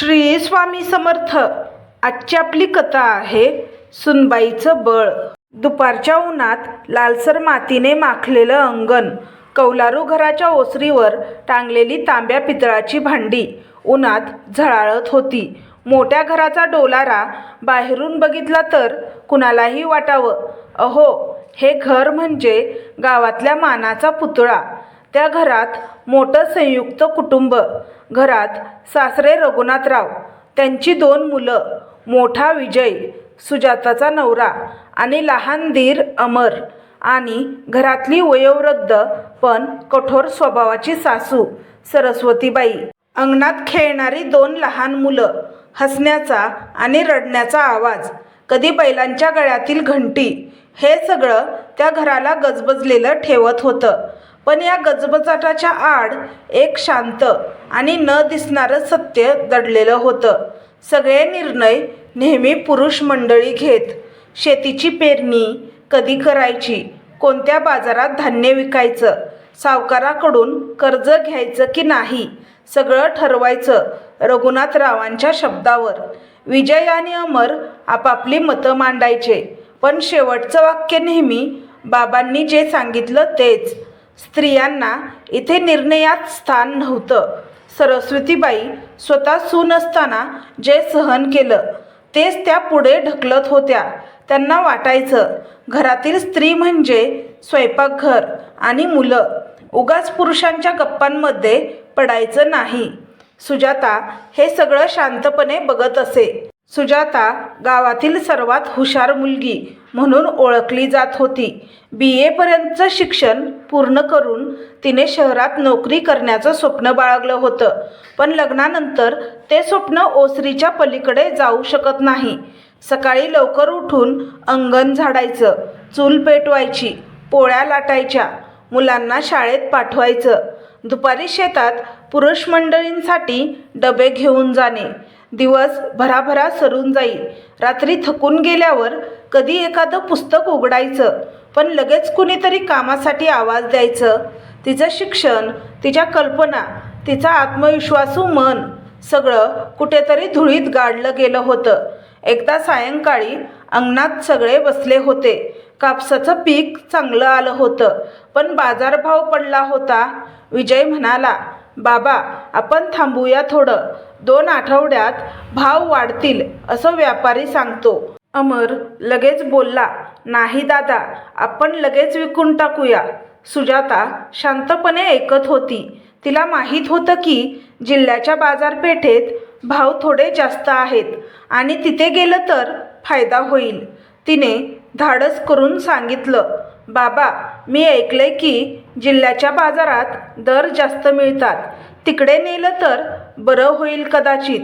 श्री स्वामी समर्थ. आजची आपली कथा आहे सुनबाईचं बळ. दुपारच्या उन्हात लालसर मातीने माखलेलं अंगण कौलारू घराच्या ओसरीवर टांगलेली तांब्या पितळाची भांडी उन्हात झळाळत होती. मोठ्या घराचा डोलारा बाहेरून बघितला तर कुणालाही वाटावं. अहो हे घर म्हणजे गावातल्या मानाचा पुतळा. त्या घरात मोठं संयुक्त कुटुंब. घरात सासरे रघुनाथराव त्यांची दोन मुलं मोठा विजय सुजाताचा नवरा आणि लहान धीर अमर आणि घरातली वयोवृद्ध पण कठोर स्वभावाची सासू सरस्वतीबाई. अंगणात खेळणारी दोन लहान मुलं हसण्याचा आणि रडण्याचा आवाज कधी बैलांच्या गळ्यातील घंटी हे सगळं त्या घराला गजबजलेलं ठेवत होतं. पण या गजबजाटाच्या आड एक शांत आणि न दिसणारं सत्य दडलेलं होतं. सगळे निर्णय नेहमी पुरुष मंडळी घेत. शेतीची पेरणी कधी करायची? कोणत्या बाजारात धान्य विकायचं? सावकाराकडून कर्ज घ्यायचं की नाही? सगळं ठरवायचं रघुनाथरावांच्या शब्दावर. विजय आणि अमर आपापली मतं मांडायचे. पण शेवटचं वाक्य नेहमी बाबांनी जे सांगितलं तेच. स्त्रियांना इथे निर्णयात स्थान नव्हतं. सरस्वतीबाई स्वतः सून असताना जे सहन केलं तेच त्या पुढे ढकलत होत्या. त्यांना वाटायचं घरातील स्त्री म्हणजे स्वयंपाकघर आणि मुलं. उगाच पुरुषांच्या गप्पांमध्ये पडायचं नाही. सुजाता हे सगळं शांतपणे बघत असे. सुजाता गावातील सर्वात हुशार मुलगी म्हणून ओळखली जात होती. बी एपर्यंतचं शिक्षण पूर्ण करून तिने शहरात नोकरी करण्याचं स्वप्न बाळगलं होतं. पण लग्नानंतर ते स्वप्न ओसरीच्या पलीकडे जाऊ शकत नाही. सकाळी लवकर उठून अंगण झाडायचं चूल पेटवायची पोळ्या लाटायच्या मुलांना शाळेत पाठवायचं. दुपारी शेतात पुरुष मंडळींसाठी डबे घेऊन जाणे. दिवस भराभरा सरून जाई रात्री थकून गेल्यावर कधी एखादं पुस्तक उघडायचं पण लगेच कुणीतरी कामासाठी आवाज द्यायचं. तिचं शिक्षण तिच्या कल्पना तिचा आत्मविश्वासू मन सगळं कुठेतरी धुळीत गाडलं गेलं होतं. एकदा सायंकाळी अंगणात सगळे बसले होते. कापसाचं पीक चांगलं आलं होतं पण बाजारभाव पडला होता. विजय म्हणाला बाबा आपण थांबूया थोडं. दोन आठवड्यात भाव वाढतील असं व्यापारी सांगतो. अमर लगेच बोलला नाही दादा आपण लगेच विकून टाकूया. सुजाता शांतपणे ऐकत होती. तिला माहीत होतं की जिल्ह्याच्या बाजारपेठेत भाव थोडे जास्त आहेत आणि तिथे गेलं तर फायदा होईल. तिने धाडस करून सांगितलं बाबा मी ऐकलंय की जिल्ह्याच्या बाजारात दर जास्त मिळतात. तिकडे नेलं तर बरं होईल कदाचित.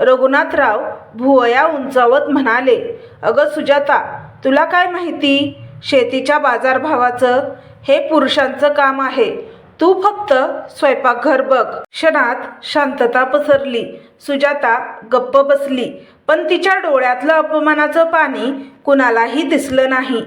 रघुनाथराव भुवया उंचावत म्हणाले अगं सुजाता तुला काय माहिती? शेतीच्या बाजारभावाचं हे पुरुषांचं काम आहे. तू फक्त स्वयंपाकघर बघ. क्षणात शांतता पसरली. सुजाता गप्प बसली पण तिच्या डोळ्यातलं अपमानाचं पाणी कुणालाही दिसलं नाही.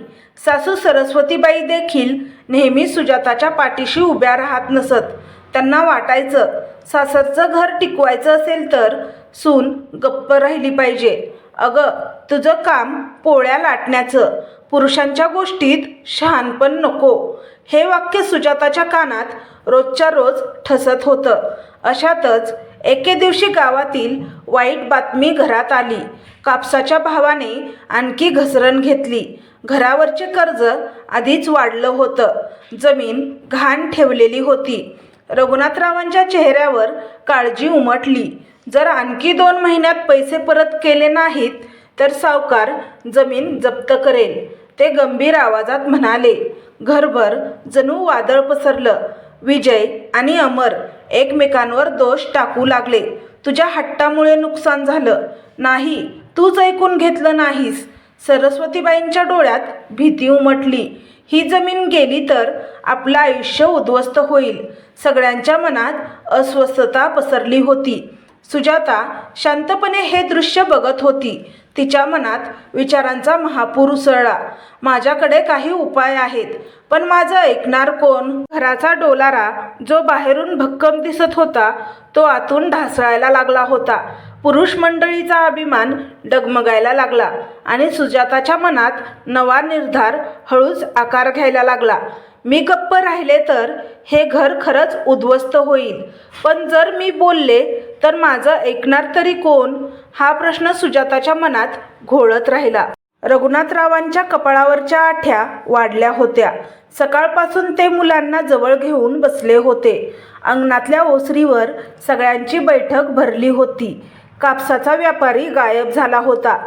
सासू सरस्वतीबाई देखील नेहमी सुजाताच्या पाठीशी उभ्या राहत नसत. त्यांना वाटायचं सासरचं घर टिकवायचं असेल तर सून गप्प राहिली पाहिजे. अगं तुझं काम पोळ्या लाटण्याचं पुरुषांच्या गोष्टीत शहाणपण नको. हे वाक्य सुजाताच्या कानात रोजच्या रोज ठसत होतं. अशातच एके दिवशी गावातील वाईट बातमी घरात आली. कापसाच्या भावाने आणखी घसरण घेतली. घरावरचे कर्ज आधीच वाढलं होतं. जमीन घाण ठेवलेली होती. रघुनाथरावांच्या चेहऱ्यावर काळजी उमटली. जर आणखी दोन महिन्यात पैसे परत केले नाहीत तर सावकार जमीन जप्त करेल ते गंभीर आवाजात म्हणाले. घरभर जणू वादळ पसरलं. विजय आणि अमर एकमेकांवर दोष टाकू लागले. तुझ्या हट्टामुळे नुकसान झालं. नाही तूच ऐकून घेतलं नाहीस. सरस्वतीबाईंच्या डोळ्यात भीती उमटली. ही जमीन गेली तर आपलं आयुष्य उद्ध्वस्त होईल. सगळ्यांच्या मनात अस्वस्थता पसरली होती. सुजाता शांतपणे हे दृश्य बघत होती. तिच्या मनात विचारांचा महापूर उसळला. माझ्याकडे काही उपाय आहेत पण माझं ऐकणार कोण? घराचा डोलारा जो बाहेरून भक्कम दिसत होता तो आतून ढासळायला लागला होता. पुरुष मंडळीचा अभिमान डगमगायला लागला आणि सुजाताच्या मनात नवा निर्धार हळूच आकार घ्यायला लागला. मी गप्प राहिले तर हे घर खरंच उद्ध्वस्त होईल. पण जर मी बोलले तर माझं ऐकणार तरी कोण? हा प्रश्न सुजाताच्या मनात घोळत राहिला. रघुनाथरावांच्या कपाळावरच्या आठ्या वाढल्या होत्या. सकाळपासून ते मुलांना जवळ घेऊन बसले होते. अंगणातल्या ओसरीवर सगळ्यांची बैठक भरली होती. कापसाचा व्यापारी गायब झाला होता.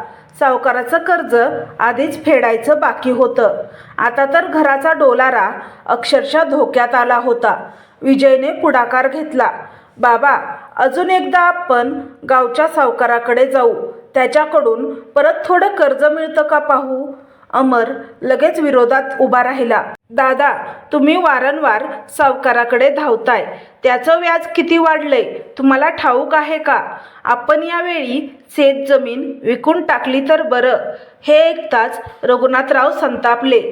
सावकाराचं कर्ज आधीच फेडायचं बाकी होतं. आता तर घराचा डोलारा अक्षरशः धोक्यात आला होता. विजयने पुढाकार घेतला. बाबा अजून एकदा आपण गावच्या सावकाराकडे जाऊ. त्याच्याकडून परत थोडं कर्ज मिळतं का पाहू? अमर लगेच विरोधात उभा राहिला. दादा तुम्ही वारंवार सावकाराकडे धावताय. त्याचं व्याज किती वाढलंय? तुम्हाला ठाऊक आहे का? आपण यावेळी शेत जमीन विकून टाकली तर बरं. हे ऐकताच रघुनाथराव संतापले.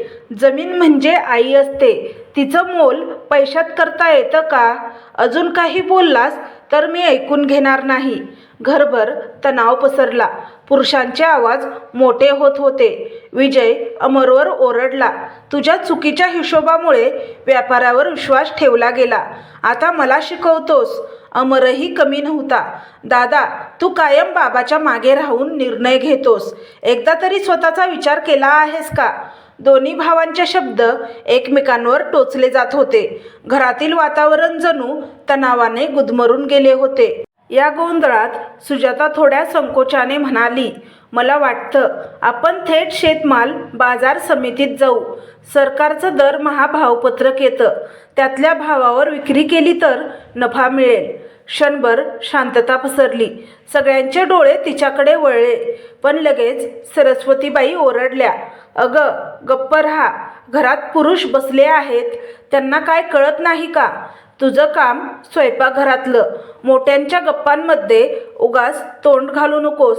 जमीन म्हणजे आई असते. तिचं मोल पैशात करता येतं का? अजून काही बोललास तर मी ऐकून घेणार नाही. घरभर तणाव पसरला. पुरुषांचे आवाज मोठे होत होते. विजय अमरवर ओरडला. तुझ्या चुकीच्या हिशोबामुळे व्यापारावर विश्वास ठेवला गेला. आता मला शिकवतोस. अमरही कमी नव्हता. दादा तू कायम बाबाच्या मागे राहून निर्णय घेतोस. एकदा तरी स्वतःचा विचार केला आहेस का? दोन्ही भावांचे शब्द एकमेकांवर टोचले जात होते. घरातील वातावरण जणू तणावाने गुदमरून गेले होते. या गोंधळात सुजाता थोड्या संकोचाने म्हणाली मला वाटतं आपण थेट शेतमाल बाजार समितीत जाऊ. सरकारचं दरमहा भावपत्रक येतं. त्यातल्या भावावर विक्री केली तर नफा मिळेल. क्षणभर शांतता पसरली. सगळ्यांचे डोळे तिच्याकडे वळले. पण लगेच सरस्वतीबाई ओरडल्या अगं गप्प राहा. घरात पुरुष बसले आहेत. त्यांना काय कळत नाही का? तुझं काम स्वयंपाकघरातलं. मोठ्यांच्या गप्पांमध्ये उगाच तोंड घालू नकोस.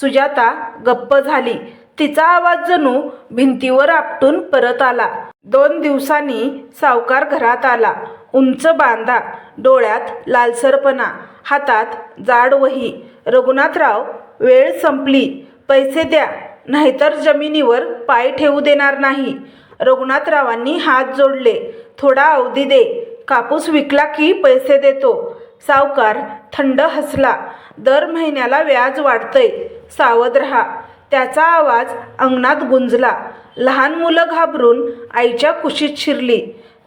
सुजाता गप्प झाली. तिचा आवाज जणू भिंतीवर आपटून परत आला. दोन दिवसांनी सावकार घरात आला. उंच बांधा डोळ्यात लालसरपणा हातात जाड वही. रघुनाथराव वेळ संपली. पैसे द्या नाहीतर जमिनीवर पाय ठेवू देणार नाही. रघुनाथरावांनी हात जोडले. थोडा अवधी दे. कापूस विकला की पैसे देतो. सावकार थंड हसला. दर महिन्याला व्याज वाढतंय. सावध रहा. त्याचा आवाज अंगणात गुंजला. लहान मुलं घाबरून आईच्या कुशीत शिरली.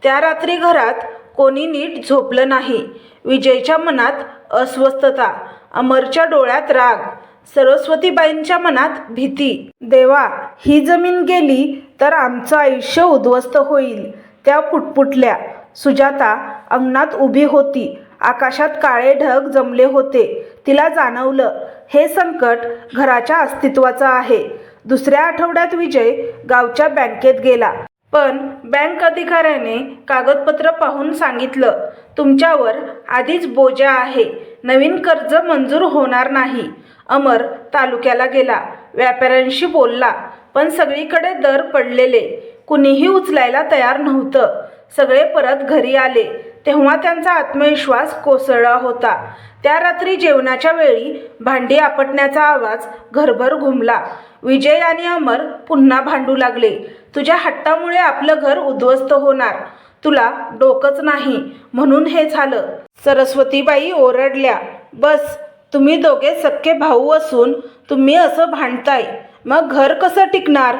त्या रात्री घरात कोणी नीट झोपलं नाही. विजयच्या मनात अस्वस्थता अमरच्या डोळ्यात राग सरस्वतीबाईंच्या मनात भीती. देवा ही जमीन गेली तर आमचं आयुष्य उद्ध्वस्त होईल त्या पुटपुटल्या. सुजाता अंगणात उभी होती. आकाशात काळे ढग जमले होते. तिला जाणवलं हे संकट घराच्या अस्तित्वाचं आहे. दुसऱ्या आठवड्यात विजय गावच्या बँकेत गेला. पण बँक अधिकाऱ्याने कागदपत्र पाहून सांगितलं तुमच्यावर आधीच बोजा आहे. नवीन कर्ज मंजूर होणार नाही. अमर तालुक्याला गेला. व्यापाऱ्यांशी बोलला पण सगळीकडे दर पडलेले. कुणीही उचलायला तयार नव्हतं. सगळे परत घरी आले. तेव्हा त्यांचा आत्मविश्वास कोसळला होता. त्या रात्री जेवणाच्या वेळी भांडी आपटण्याचा आवाज घरभर घुमला. विजय आणि अमर पुन्हा भांडू लागले. तुझ्या हट्टामुळे आपलं घर उद्ध्वस्त होणार. तुला डोकंच नाही म्हणून हे झालं. सरस्वतीबाई ओरडल्या बस तुम्ही दोघे सख्खे भाऊ असून तुम्ही असं भांडताय. मग घर कसं टिकणार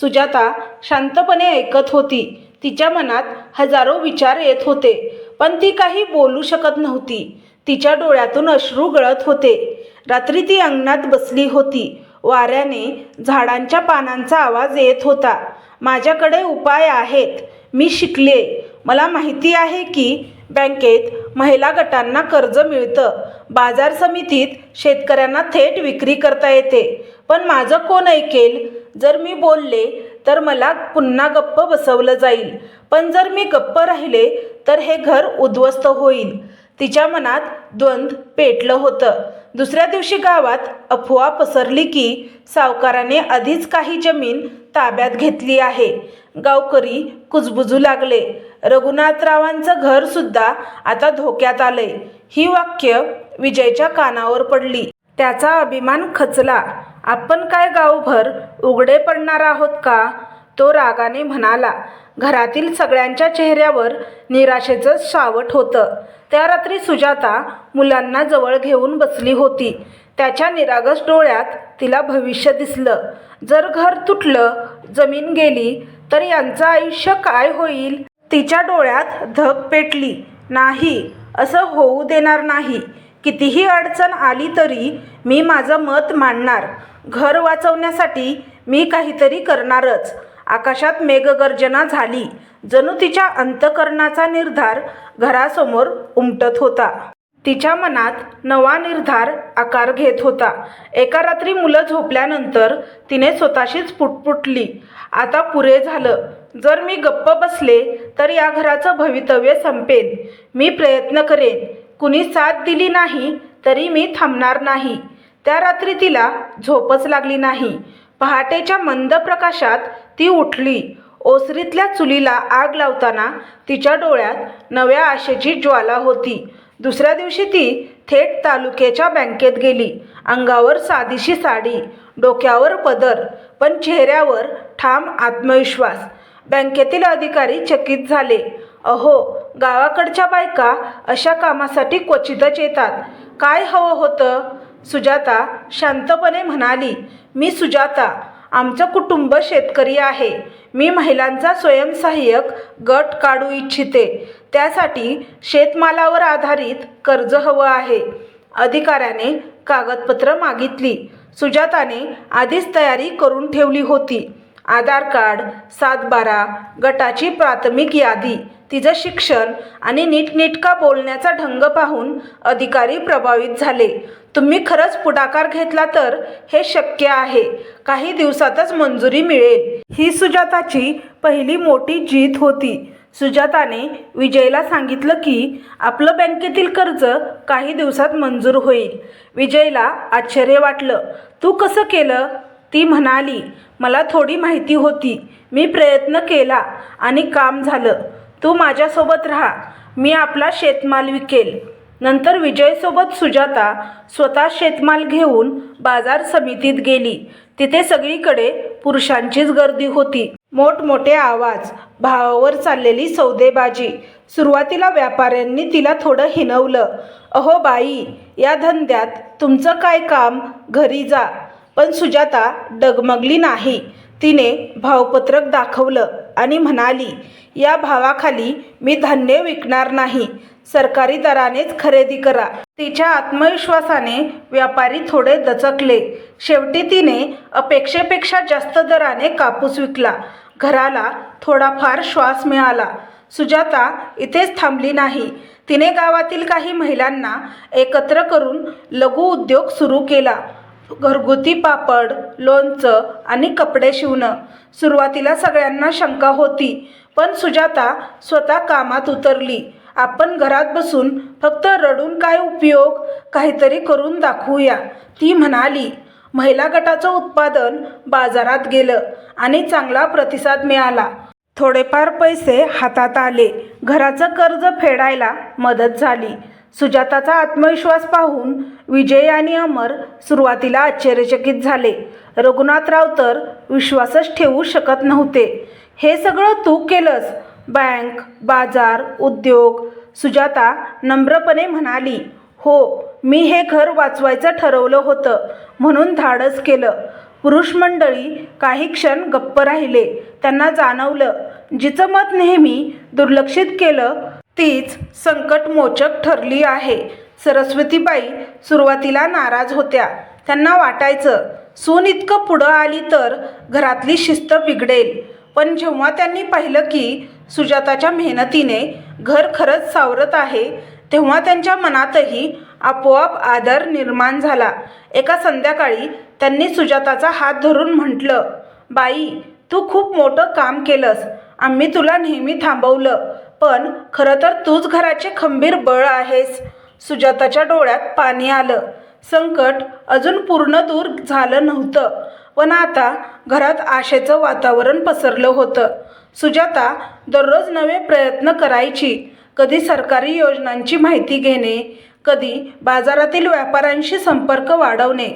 सुजाता शांतपणे ऐकत होती. तिच्या मनात हजारो विचार येत होते. पण ती काही बोलू शकत नव्हती. तिच्या डोळ्यातून अश्रू गळत होते. रात्री ती अंगणात बसली होती. वाऱ्याने झाडांच्या पानांचा आवाज येत होता. माझ्याकडे उपाय आहेत. मी शिकले. मला माहिती आहे की बँकेत महिला गटांना कर्ज मिळतं. बाजार समितीत शेतकऱ्यांना थेट विक्री करता येते. पण माझं कोण ऐकेल? जर मी बोलले तर मला पुन्हा गप्प बसवलं जाईल. पण जर मी गप्प राहिले तर हे घर उद्ध्वस्त होईल. तिच्या मनात द्वंद्व पेटलं होतं. दुसऱ्या दिवशी गावात अफवा पसरली की सावकाराने आधीच काही जमीन ताब्यात घेतली आहे. गावकरी कुजबुजू लागले. रघुनाथरावांचं घरसुद्धा आता धोक्यात आलंय. ही वाक्य विजयच्या कानावर पडली. त्याचा अभिमान खचला. आपण काय गावभर उघडे पडणार आहोत का? तो रागाने म्हणाला. घरातील सगळ्यांच्या चेहऱ्यावर निराशेचं सावट होतं. त्या रात्री सुजाता मुलांना जवळ घेऊन बसली होती. त्याच्या निरागस डोळ्यात तिला भविष्य दिसलं. जर घर तुटलं जमीन गेली तर यांचं आयुष्य काय होईल? तिच्या डोळ्यात धग पेटली. नाही असं होऊ देणार नाही. कितीही अडचण आली तरी मी माझं मत मांडणार. घर वाचवण्यासाठी मी काहीतरी करणारच. आकाशात मेघगर्जना झाली. जणू तिच्या अंतकरणाचा निर्धार घरासमोर उमटत होता. तिच्या मनात नवा निर्धार आकार घेत होता. एका रात्री मुलं झोपल्यानंतर तिने स्वतःशीच पुटपुटली. आता पुरे झालं. जर मी गप्प बसले तर या घराचं भवितव्य संपेल मी प्रयत्न करेन. कुणी साथ दिली नाही तरी मी थांबणार नाही. त्या रात्री तिला झोपच लागली नाही. पहाटेच्या मंद प्रकाशात ती उठली. ओसरीतल्या चुलीला आग लावताना तिच्या डोळ्यात नव्या आशेची ज्वाला होती. दुसऱ्या दिवशी ती थेट तालुक्याच्या बँकेत गेली. अंगावर साधीशी साडी डोक्यावर पदर पण चेहऱ्यावर ठाम आत्मविश्वास. बँकेतील अधिकारी चकित झाले. अहो गावाकडच्या बायका अशा कामासाठी क्वचितच येतात. काय हवं होतं? सुजाता शांतपणे म्हणाली मी सुजाता आमचं कुटुंब शेतकरी आहे. मी महिलांचा स्वयंसहाय्यक गट काढू इच्छिते. त्यासाठी शेतमालावर आधारित कर्ज हवं आहे. अधिकाऱ्याने कागदपत्र मागितली. सुजाताने आधीच तयारी करून ठेवली होती. आधार कार्ड सातबारा गटाची प्राथमिक यादी तिचं शिक्षण आणि नीटनेटका बोलण्याचा ढंग पाहून अधिकारी प्रभावित झाले. तुम्ही खरंच पुढाकार घेतला तर हे शक्य आहे. काही दिवसातच मंजुरी मिळेल. ही सुजाताची पहिली मोठी जीत होती. सुजाताने विजयला सांगितलं की आपलं बँकेतील कर्ज काही दिवसात मंजूर होईल. विजयला आश्चर्य वाटलं. तू कसं केलं? ती म्हणाली. मला थोडी माहिती होती. मी प्रयत्न केला आणि काम झालं. तू माझ्यासोबत राहा. मी आपला शेतमाल विकेल. नंतर विजयसोबत सुजाता स्वतः शेतमाल घेऊन बाजार समितीत गेली. तिथे सगळीकडे पुरुषांचीच गर्दी होती. मोठमोठे आवाज भावावर चाललेली सौदेबाजी. सुरुवातीला व्यापाऱ्यांनी तिला थोडं हिनवलं. अहो बाई या धंद्यात तुमचं काय काम? घरी जा. पण सुजाता डगमगली नाही. तिने भावपत्रक दाखवलं आणि म्हणाली या भावाखाली मी धान्य विकणार नाही. सरकारी दरानेच खरेदी करा. तिच्या आत्मविश्वासाने व्यापारी थोडे दचकले. शेवटी तिने अपेक्षेपेक्षा जास्त दराने कापूस विकला. घराला थोडाफार श्वास मिळाला. सुजाता इथेच थांबली नाही. तिने गावातील काही महिलांना एकत्र करून लघु उद्योग सुरू केला. घरगुती पापड लोणचं आणि कपडे शिवणं. सुरुवातीला सगळ्यांना शंका होती पण सुजाता स्वतः कामात उतरली. आपण घरात बसून फक्त रडून काय उपयोग? काहीतरी करून दाखवूया. ती म्हणाली महिला गटाचं उत्पादन बाजारात गेलं आणि चांगला प्रतिसाद मिळाला. थोडेफार पैसे हातात आले. घराचं कर्ज फेडायला मदत झाली. सुजाताचा आत्मविश्वास पाहून विजय आणि अमर सुरुवातीला आश्चर्यचकित झाले. रघुनाथराव तर विश्वासच ठेवू शकत नव्हते. हे सगळं तू केलंस. बँक बाजार उद्योग सुजाता नम्रपणे म्हणाली. हो मी हे घर वाचवायचं ठरवलं होतं. म्हणून धाडस केलं. पुरुष मंडळी काही क्षण गप्प राहिले. त्यांना जाणवलं जिचं मत नेहमी दुर्लक्षित केलं तीच संकटमोचक ठरली आहे. सरस्वतीबाई सुरुवातीला नाराज होत्या. त्यांना वाटायचं सून इतकं पुढं आली तर घरातली शिस्त बिघडेल. पण जेव्हा त्यांनी पाहिलं की सुजाताच्या मेहनतीने घर खरंच सावरत आहे तेव्हा त्यांच्या मनातही आपोआप आदर निर्माण झाला. एका संध्याकाळी त्यांनी सुजाताचा हात धरून म्हटलं बाई तू खूप मोठं काम केलंस. आम्ही तुला नेहमी थांबवलं. पण खरं तर तूच घराचे खंबीर बळ आहेस. सुजाताच्या डोळ्यात पाणी आलं. संकट अजून पूर्ण दूर झालं नव्हतं पण आता घरात आशेचं वातावरण पसरलं होतं. सुजाता दररोज नवे प्रयत्न करायची कधी सरकारी योजनांची माहिती घेणे कधी बाजारातील व्यापाऱ्यांशी संपर्क वाढवणे.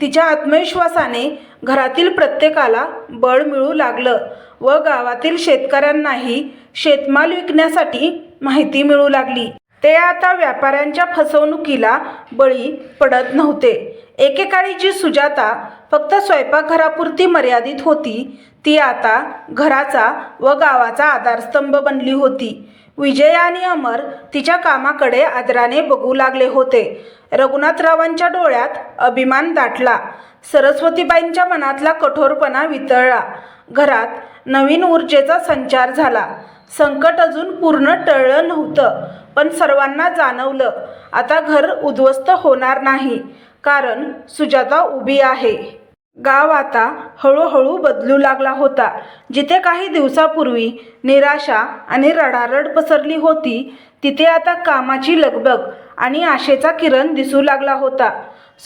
तिच्या आत्मविश्वासाने घरातील प्रत्येकाला बळ मिळू लागलं. व गावातील शेतकऱ्यांनाही शेतमाल विकण्यासाठी माहिती मिळू लागली. ते आता व्यापाऱ्यांच्या फसवणुकीला बळी पडत नव्हते. एकेकाळी जी सुजाता फक्त स्वयंपाकघरापुरती मर्यादित होती ती आता घराचा व गावाचा आधारस्तंभ बनली होती. विजय आणि अमर तिच्या कामाकडे आदराने बघू लागले होते. रघुनाथरावांच्या डोळ्यात अभिमान दाटला. सरस्वतीबाईंच्या मनातला कठोरपणा वितळला. घरात नवीन ऊर्जेचा संचार झाला. संकट अजून पूर्ण टळलं नव्हतं पण सर्वांना जाणवलं आता घर उद्ध्वस्त होणार नाही कारण सुजाता उभी आहे. गाव आता हळूहळू बदलू लागला होता. जिथे काही दिवसापूर्वी निराशा आणि रडारड पसरली होती तिथे आता कामाची लगबग आणि आशेचा किरण दिसू लागला होता.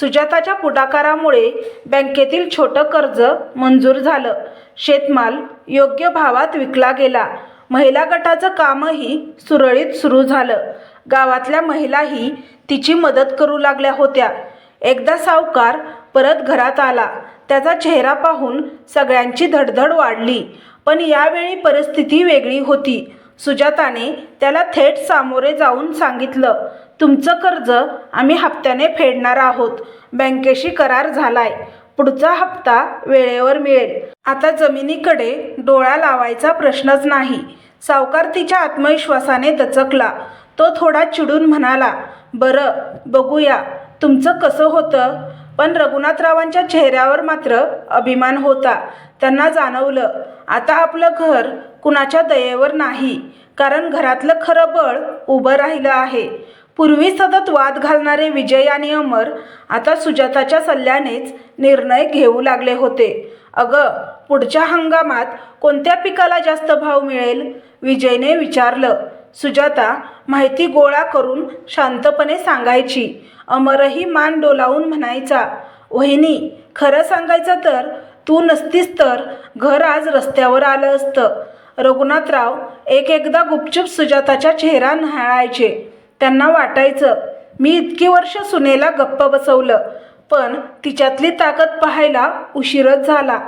सुजाताच्या पुढाकारामुळे बँकेतील छोटं कर्ज मंजूर झालं. शेतमाल योग्य भावात विकला गेला. महिला गटाचं कामही सुरळीत सुरू झालं. गावातल्या महिलाही तिची मदत करू लागल्या होत्या. एकदा सावकार परत घरात आला. त्याचा चेहरा पाहून सगळ्यांची धडधड वाढली. पण यावेळी परिस्थिती वेगळी होती. सुजाताने त्याला थेट सामोरे जाऊन सांगितलं तुमचं कर्ज आम्ही हप्त्याने फेडणार आहोत. बँकेशी करार झालाय. पुढचा हप्ता वेळेवर मिळेल. आता जमिनीकडे डोळा लावायचा प्रश्नच नाही. सावकार तिच्या आत्मविश्वासाने दचकला. तो थोडा चिडून म्हणाला बरं बघूया. तुमचं कसं होतं? पण रघुनाथरावांच्या चेहऱ्यावर मात्र अभिमान होता. त्यांना जाणवलं आता आपलं घर कुणाच्या दयेवर नाही. कारण घरातलं खरं बळ उभं राहिलं आहे. पूर्वी सतत वाद घालणारे विजय आणि अमर आता सुजाताच्या सल्ल्यानेच निर्णय घेऊ लागले होते. अगं पुढच्या हंगामात कोणत्या पिकाला जास्त भाव मिळेल? विजयने विचारलं. सुजाता माहिती गोळा करून शांतपणे सांगायची. अमरही मान डोलावून म्हणायचा वहिनी खरं सांगायचं तर तू नसतीस तर घर आज रस्त्यावर आलं असतं. रघुनाथराव एक एकदा गुपचूप सुजाताच्या चेहरा न्हाळायचे. त्यांना वाटायचं. मी इतकी वर्ष सुनेला गप्प बसवलं पण तिच्यातली ताकद पाहायला उशीरच झाला.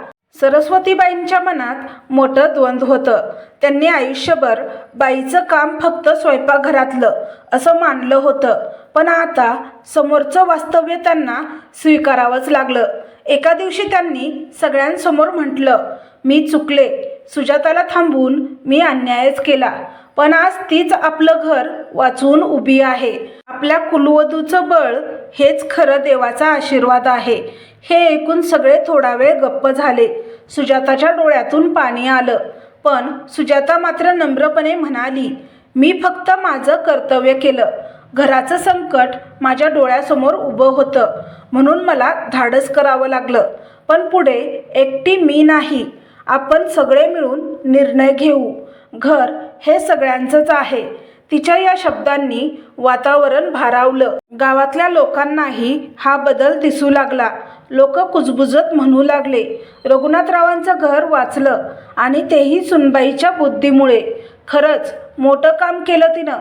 सरस्वतीबाईंच्या मनात मोठं द्वंद्व होतं. त्यांनी आयुष्यभर बाईचं काम फक्त स्वयंपाकघरातलं असं मानलं होतं. पण आता समोरचं वास्तव्य त्यांना स्वीकारावंच लागलं. एका दिवशी त्यांनी सगळ्यांसमोर म्हटलं मी चुकले. सुजाताला थांबवून मी अन्यायच केला. पण आज तीच आपलं घर वाचवून उभी आहे. आपल्या कुलवधूचं बळ हेच खरं देवाचा आशीर्वाद आहे. हे ऐकून सगळे थोडा वेळ गप्प झाले. सुजाताच्या डोळ्यातून पाणी आलं. पण सुजाता मात्र नम्रपणे म्हणाली मी फक्त माझं कर्तव्य केलं. घराचं संकट माझ्या डोळ्यासमोर उभं होतं. म्हणून मला धाडस करावं लागलं. पण पुढे एकटी मी नाही. आपण सगळे मिळून निर्णय घेऊ. घर हे सगळ्यांचंच आहे. तिच्या या शब्दांनी वातावरण भारावलं. गावातल्या लोकांनाही हा बदल दिसू लागला. लोक कुजबुजत म्हणू लागले. रघुनाथरावांचं घर वाचलं आणि तेही सुनबाईच्या बुद्धीमुळे. खरंच मोठं काम केलं तिनं.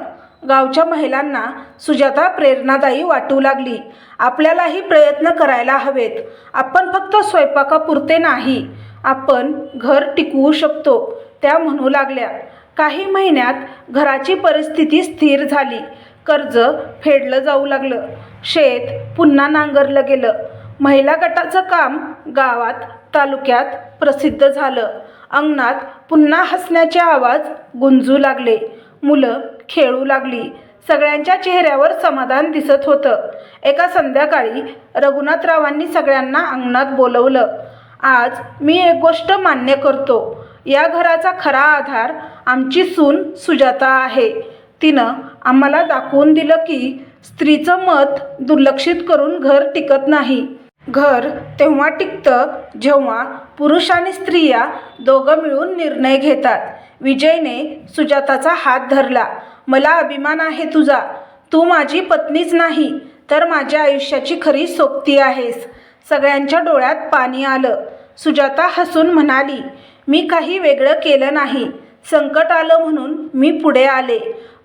गावच्या महिलांना सुजाता प्रेरणादायी वाटू लागली. आपल्यालाही प्रयत्न करायला हवेत. आपण फक्त स्वयंपाकापुरते नाही. आपण घर टिकवू शकतो. त्या म्हणू लागल्या. काही महिन्यात घराची परिस्थिती स्थिर झाली. कर्ज फेडलं जाऊ लागलं. शेत पुन्हा नांगरलं गेलं. महिला गटाचं काम गावात तालुक्यात प्रसिद्ध झालं. अंगणात पुन्हा हसण्याचे आवाज गुंजू लागले. मुलं खेळू लागली. सगळ्यांच्या चेहऱ्यावर समाधान दिसत होतं. एका संध्याकाळी रघुनाथरावांनी सगळ्यांना अंगणात बोलवलं. आज मी एक गोष्ट मान्य करतो. या घराचा खरा आधार आमची सून सुजाता आहे. तिनं आम्हाला दाखवून दिलं की स्त्रीचं मत दुर्लक्षित करून घर टिकत नाही. घर तेव्हा टिकतं जेव्हा पुरुष आणि स्त्रिया दोघं मिळून निर्णय घेतात. विजयने सुजाताचा हात धरला. मला अभिमान आहे तुझा. तू माझी पत्नीच नाही तर माझ्या आयुष्याची खरी सोबती आहेस. सगळ्यांच्या डोळ्यात पाणी आलं. सुजाता हसून म्हणाली मी काही वेगळं केलं नाही. संकट आलं म्हणून मी पुढे आले.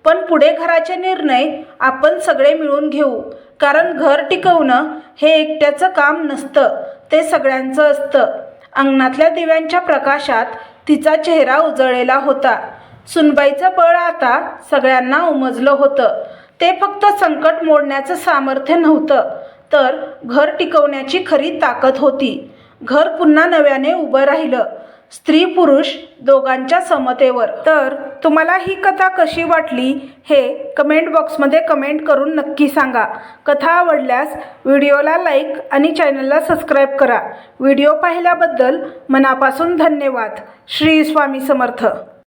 पण पुढे घराचे निर्णय आपण सगळे मिळून घेऊ. कारण घर टिकवणं हे एकट्याचं काम नसतं ते सगळ्यांचं असतं. अंगणातल्या दिव्यांच्या प्रकाशात तिचा चेहरा उजळलेला होता. सुनबाईचं बळ आता सगळ्यांना उमजलं होतं. ते फक्त संकट मोडण्याचं सामर्थ्य नव्हतं तर घर टिकवण्याची खरी ताकद होती. घर पुन्हा नव्याने उभं राहिलं. स्त्री पुरुष दोघांच्या समतेवर. तर तुम्हाला ही कथा कशी वाटली हे कमेंट बॉक्समध्ये कमेंट करून नक्की सांगा. कथा आवडल्यास व्हिडिओला लाईक आणि चॅनलला सबस्क्राईब करा. व्हिडिओ पाहिल्याबद्दल मनापासून धन्यवाद. श्री स्वामी समर्थ.